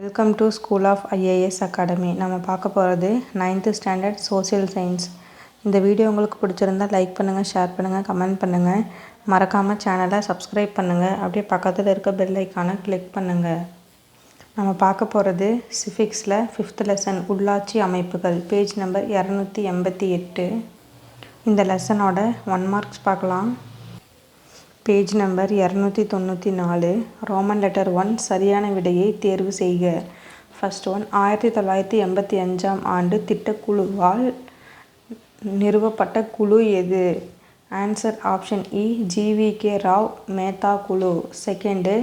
Welcome to school of IAS academy நம்ம பார்க்க போகிறது நைன்த்து ஸ்டாண்டர்ட் சோசியல் சயின்ஸ் இந்த வீடியோ உங்களுக்கு பிடிச்சிருந்தா லைக் பண்ணுங்கள் ஷேர் பண்ணுங்கள் கமெண்ட் பண்ணுங்கள் மறக்காமல் சேனலை சப்ஸ்கிரைப் பண்ணுங்கள் அப்படியே பக்கத்தில் இருக்க பெல் ஐக்கானை கிளிக் பண்ணுங்கள் நம்ம பார்க்க போகிறது சிஃபிக்ஸில் ஃபிஃப்த் லெசன் உள்ளாட்சி அமைப்புகள் பேஜ் நம்பர் இரநூத்தி எண்பத்தி எட்டு. இந்த லெசனோட ஒன் மார்க்ஸ் பார்க்கலாம். பேஜ் நம்பர் இரநூத்தி தொண்ணூற்றி நாலு ரோமன் லெட்டர் ஒன் சரியான விடையை தேர்வு செய்க. ஃபர்ஸ்ட் ஒன் ஆயிரத்தி தொள்ளாயிரத்தி எண்பத்தி அஞ்சாம் ஆண்டு திட்டக்குழுவால் நிறுவப்பட்ட குழு எது? ஆன்சர் ஆப்ஷன் இ ஜிவிகே ராவ் மேத்தா குழு. செகண்டு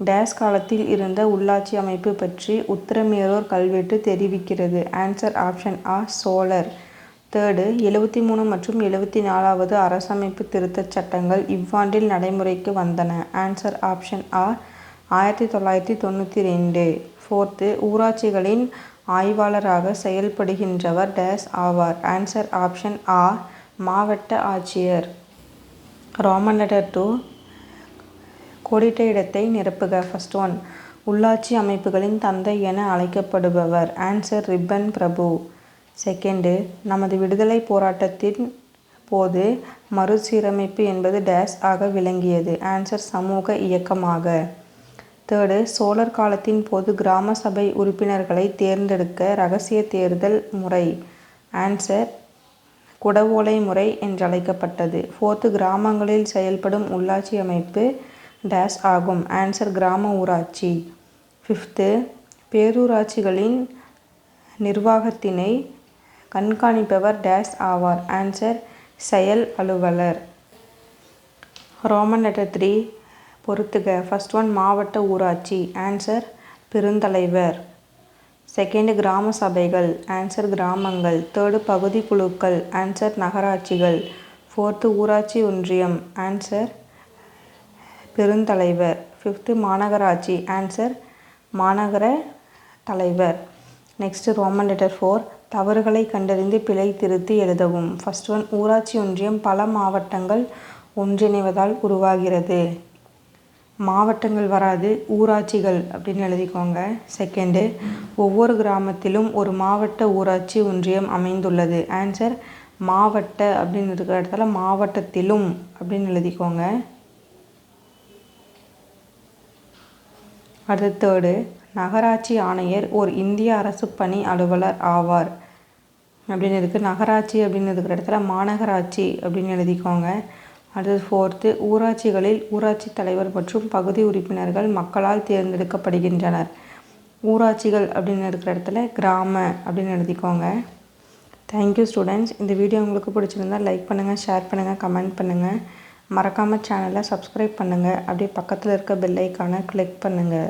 டேஸ் காலத்தில் இருந்த உள்ளாட்சி அமைப்பு பற்றி உத்தரமேரூர் கல்வெட்டு தெரிவிக்கிறது. ஆன்சர் ஆப்ஷன் ஆ சோழர். தேர்டு எழுபத்தி மூணு மற்றும் எழுபத்தி நாலாவது அரசமைப்பு திருத்தச் சட்டங்கள் இவ்வாண்டில் நடைமுறைக்கு வந்தன. ஆன்சர் ஆப்ஷன் ஆர் ஆயிரத்தி தொள்ளாயிரத்தி தொண்ணூற்றி ரெண்டு. ஃபோர்த்து ஊராட்சிகளின் ஆய்வாளராக செயல்படுகின்றவர் டேஸ் ஆவார். ஆன்சர் ஆப்ஷன் ஆ மாவட்ட ஆட்சியர். ரோமன் லெட்டர் டூ கோடிட்ட இடத்தை நிரப்புக. ஃபர்ஸ்ட் ஒன் உள்ளாட்சி அமைப்புகளின் தந்தை என அழைக்கப்படுபவர். ஆன்சர் ரிப்பன் பிரபு செகண்டு நமது விடுதலை போராட்டத்தின் போது மறுசீரமைப்பு என்பது டேஸ் ஆக விளங்கியது. ஆன்சர் சமூக இயக்கமாக. தேர்டு சோழர் காலத்தின் போது கிராம சபை உறுப்பினர்களை தேர்ந்தெடுக்க ரகசிய தேர்தல் முறை. ஆன்சர் குடவோலை முறை என்றழைக்கப்பட்டது. ஃபோர்த்து கிராமங்களில் செயல்படும் உள்ளாட்சி அமைப்பு டேஸ் ஆகும். ஆன்சர் கிராம ஊராட்சி. ஃபிஃப்த்து பேரூராட்சிகளின் நிர்வாகத்தினை கண்காணிப்பவர் டேஸ் ஆவார். ஆன்சர் செயல் அலுவலர். ரோமன் லெட்டர் த்ரீ பொறுத்துக. ஃபர்ஸ்ட் ஒன் மாவட்ட ஊராட்சி. ஆன்சர் பெருந்தலைவர். செகண்டு கிராம சபைகள். ஆன்சர் கிராமங்கள். தேர்டு பகுதி குழுக்கள். ஆன்சர் நகராட்சிகள். ஃபோர்த்து ஊராட்சி ஒன்றியம். ஆன்சர் பெருந்தலைவர். ஃபிஃப்த்து மாநகராட்சி. ஆன்சர் மாநகர தலைவர். நெக்ஸ்ட் ரோமன் லெட்டர் ஃபோர் தவறுகளை கண்டறிந்து பிழை திருத்தி எழுதவும். ஃபர்ஸ்ட் ஒன் ஊராட்சி ஒன்றியம் பல மாவட்டங்கள் ஒன்றிணைவதால் உருவாகிறது. மாவட்டங்கள் வராது ஊராட்சிகள் அப்படின்னு எழுதிக்கோங்க. செகண்டு ஒவ்வொரு கிராமத்திலும் ஒரு மாவட்ட ஊராட்சி ஒன்றியம் அமைந்துள்ளது. ஆன்சர் மாவட்ட அப்படின்னு இருக்கிற இடத்துல மாவட்டத்திலும் அப்படின்னு எழுதிக்கோங்க. அடுத்த தேர்டு நகராட்சி ஆணையர் ஓர் இந்திய அரசு பணி அலுவலர் ஆவார். அப்படின்னு இருக்குது நகராட்சி அப்படின்னு இருக்கிற இடத்துல மாநகராட்சி அப்படின்னு எழுதிக்கோங்க. அடுத்தது ஃபோர்த்து ஊராட்சிகளில் ஊராட்சி தலைவர் மற்றும் பகுதி உறுப்பினர்கள் மக்களால் தேர்ந்தெடுக்கப்படுகின்றனர். ஊராட்சிகள் அப்படின்னு இருக்கிற இடத்துல கிராம அப்படின்னு எழுதிக்கோங்க. தேங்க்யூ ஸ்டூடெண்ட்ஸ் இந்த வீடியோ உங்களுக்கு பிடிச்சிருந்தால் லைக் பண்ணுங்கள் ஷேர் பண்ணுங்கள் கமெண்ட் பண்ணுங்கள் மறக்காமல் சேனலை சப்ஸ்கிரைப் பண்ணுங்கள் அப்படியே பக்கத்தில் இருக்க பெல்லைக்கான கிளிக் பண்ணுங்கள்